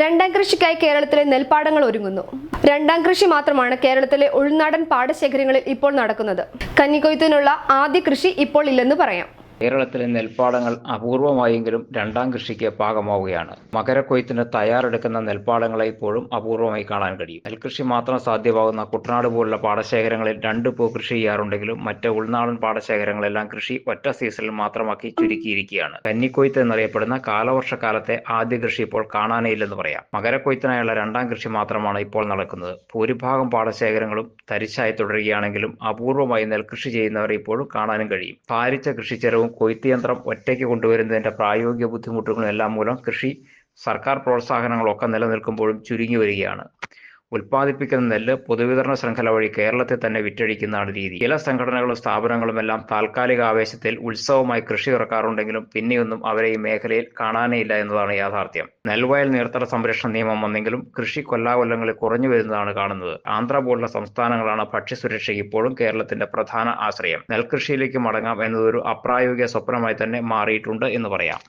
രണ്ടാം കൃഷിക്കായി കേരളത്തിലെ നെൽപ്പാടങ്ങൾ ഒരുങ്ങുന്നു. രണ്ടാം കൃഷി മാത്രമാണ് കേരളത്തിലെ ഉൾനാടൻ പാടശേഖരങ്ങളിൽ ഇപ്പോൾ നടക്കുന്നത്. കന്നിക്കൊയ്ത്തിനുള്ള ആദ്യ കൃഷി ഇപ്പോൾ ഇല്ലെന്ന് പറയാം. കേരളത്തിലെ നെൽപ്പാടങ്ങൾ അപൂർവമായെങ്കിലും രണ്ടാം കൃഷിക്ക് പാകമാവുകയാണ്. മകരക്കൊയ്ത്തിന് തയ്യാറെടുക്കുന്ന നെൽപ്പാടങ്ങളെ ഇപ്പോഴും അപൂർവമായി കാണാൻ കഴിയും. നെൽകൃഷി മാത്രം സാധ്യമാകുന്ന കുട്ടനാട് പോലുള്ള പാടശേഖരങ്ങളിൽ രണ്ട് പൂ കൃഷി ചെയ്യാറുണ്ടെങ്കിലും മറ്റ് ഉൾനാടൻ പാടശേഖരങ്ങളെല്ലാം കൃഷി ഒറ്റ സീസണിൽ മാത്രമാക്കി ചുരുക്കിയിരിക്കുകയാണ്. കന്നിക്കൊയ്ത്ത് എന്നറിയപ്പെടുന്ന കാലവർഷക്കാലത്തെ ആദ്യ കൃഷി ഇപ്പോൾ കാണാനേയില്ലെന്ന് പറയാം. മകരക്കൊയ്ത്തിനായുള്ള രണ്ടാം കൃഷി മാത്രമാണ് ഇപ്പോൾ നടക്കുന്നത്. ഭൂരിഭാഗം പാടശേഖരങ്ങളും തരിശായി തുടരുകയാണെങ്കിലും അപൂർവമായി നെൽകൃഷി ചെയ്യുന്നവരെ ഇപ്പോഴും കാണാനും കഴിയും. ഭാരിച്ച കൃഷിച്ചെലവും കൊയ്ത്ത് യന്ത്രം ഒറ്റയ്ക്ക് കൊണ്ടുവരുന്നതിന്റെ പ്രായോഗിക ബുദ്ധിമുട്ടുകളും എല്ലാം മൂലം കൃഷി സർക്കാർ പ്രോത്സാഹനങ്ങളൊക്കെ നിലനിൽക്കുമ്പോഴും ചുരുങ്ങി വരികയാണ്. ഉൽപ്പാദിപ്പിക്കുന്ന നെല്ല് പൊതുവിതരണ ശൃംഖല വഴി കേരളത്തിൽ തന്നെ വിറ്റഴിക്കുന്നതാണ് രീതി. ചില സംഘടനകളും സ്ഥാപനങ്ങളും എല്ലാം താൽക്കാലിക ആവേശത്തിൽ ഉത്സവമായി കൃഷി ഇറക്കാറുണ്ടെങ്കിലും പിന്നെയൊന്നും അവരെ ഈ മേഖലയിൽ കാണാനേയില്ല എന്നതാണ് യാഥാർത്ഥ്യം. നെൽവയൽ നീർത്തട സംരക്ഷണ നിയമം വന്നെങ്കിലും കൃഷി കൊല്ലാകൊല്ലങ്ങളിൽ കുറഞ്ഞു വരുന്നതാണ് കാണുന്നത്. ആന്ധ്ര പോലുള്ള സംസ്ഥാനങ്ങളാണ് ഭക്ഷ്യസുരക്ഷയ്ക്ക് ഇപ്പോഴും കേരളത്തിന്റെ പ്രധാന ആശ്രയം. നെൽകൃഷിയിലേക്ക് മടങ്ങാം എന്നതൊരു അപ്രായോഗിക സ്വപ്നമായി തന്നെ മാറിയിട്ടുണ്ട് എന്ന് പറയാം.